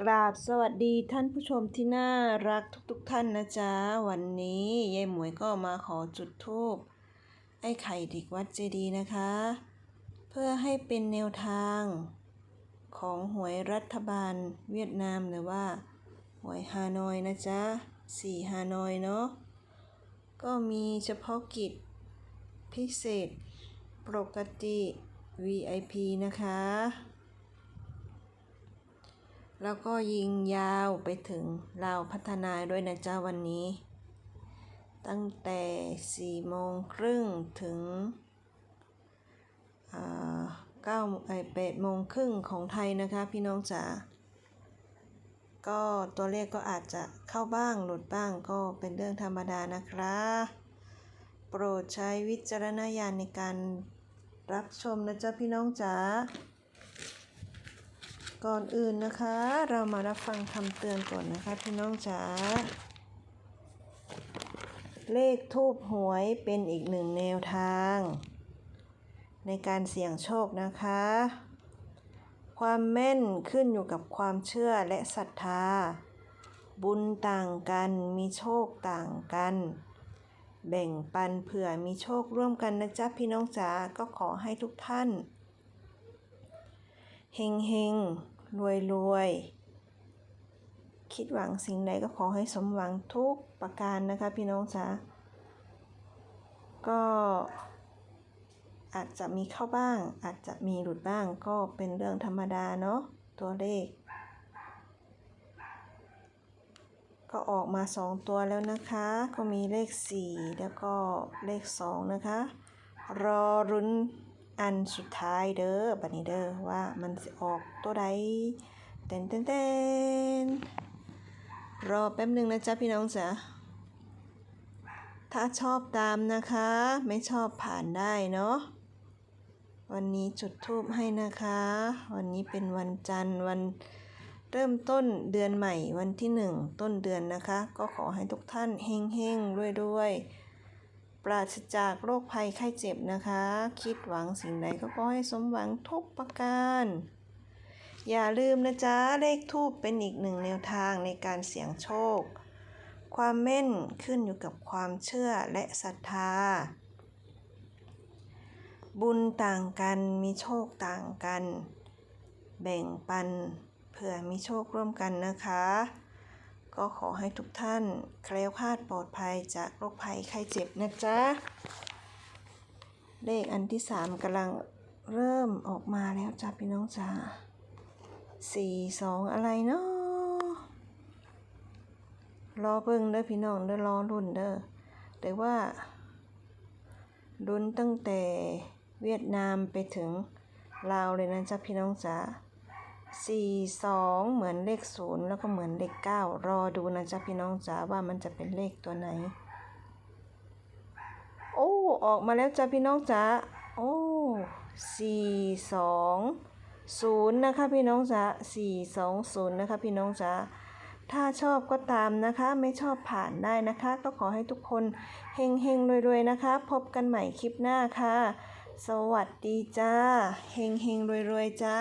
กราบสวัสดีท่านผู้ชมที่น่ารักทุกๆท่านนะจ๊ะ วันนี้ยายหมวยก็มาขอจุดธูปไอ้ไข่เด็กวัดเจดีย์นะคะ เพื่อให้เป็นแนวทางของหวยรัฐบาลเวียดนามหรือว่าหวยฮานอยนะจ๊ะสี่ฮานอยเนาะก็มีเฉพาะกิจพิเศษ ปกติ VIP นะคะ แล้วก็ยิงยาวไปถึงลาพัฒนาด้วยนะจ๊ะวันนี้ ตั้งแต่สี่โมงครึ่งถึงเก้าไอแปดโมงครึ่งของไทยนะคะพี่น้องจ๋าก็ตัวเลขก็อาจจะเข้าบ้างหลุดบ้างก็เป็นเรื่องธรรมดานะครับ โปรดใช้วิจารณญาณในการรับชมนะจ๊ะพี่น้องจ๋า ก่อนอื่นนะคะ เรามารับฟังคำเตือนก่อนนะคะ พี่น้องจ๋าเลขทูบหวยเป็นอีกหนึ่งแนวทาง ในการเสี่ยงโชคนะคะ ความแม่นขึ้นอยู่กับความเชื่อและศรัทธา บุญต่างกันมีโชคต่างกัน แบ่งปันเผื่อมีโชคร่วมกันนะจ๊ะพี่น้องจ๋าก็ขอให้ทุกท่านเฮงเฮง รวยรวย คิดหวังสิ่งใดก็ขอให้สมหวังทุกประการนะคะพี่น้องจ๋าก็อาจจะมีเข้าบ้าง อาจจะมีหลุดบ้างก็เป็นเรื่องธรรมดาเนาะตัวเลข ก็ออกมาสองตัวแล้วนะคะ ก็มีเลขสี่แล้วก็เลขสองนะคะ รอรุ้น อันสุดท้ายเด้อบัดนี้เด้อว่ามันจะออกตัวใดเต้นเต้นเต้นรอแป๊บหนึ่งนะจ๊ะพี่น้องจ๋าถ้าชอบตามนะคะ ไม่ชอบผ่านได้เนาะวันนี้จุดทูบให้นะคะ วันนี้เป็นวันจันทร์วันเริ่มต้นเดือนใหม่วันที่หนึ่งต้นเดือนนะคะ ก็ขอให้ทุกท่านเฮงเฮงรวยรวย ปราศจากโรคภัยไข้เจ็บนะคะ คิดหวังสิ่งใดก็ขอให้สมหวังทุกประการ อย่าลืมนะจ๊ะ เลขทูบเป็นอีกหนึ่งแนวทางในการเสี่ยงโชค ความแม่นขึ้นอยู่กับความเชื่อและศรัทธา บุญต่างกันมีโชคต่างกัน แบ่งปันเผื่อมีโชคร่วมกันนะคะ ก็ขอให้ทุกท่านแคล้วคลาดปลอดภัยจากโรคภัยไข้เจ็บนะจ๊ะ เลขอันที่สามกำลังเริ่มออกมาแล้วจ้าพี่น้องจ้าสี่สองอะไรเนาะรอเบิ่งเด้อพี่น้องเด้อรอรุ่นเด้อแต่ว่าลุ้นตั้งแต่เวียดนามไปถึงลาวเลยนะจ๊ะพี่น้องจ๋า สี่สองเหมือนเลขศูนย์แล้วก็เหมือนเลขเก้ารอดูนะจ๊ะพี่น้องจ๋าว่ามันจะเป็นเลขตัวไหน โอ้ออกมาแล้วจ้ะพี่น้องจ๋าโอ้สี่สองศูนย์นะคะพี่น้องจ๋าสี่สองศูนย์นะคะพี่น้องจ๋าถ้าชอบก็ตามนะคะ ไม่ชอบผ่านได้นะคะ ก็ขอให้ทุกคนเฮงเฮงรวยๆนะคะ พบกันใหม่คลิปหน้าค่ะ สวัสดีจ้าเฮงเฮงรวยๆจ้า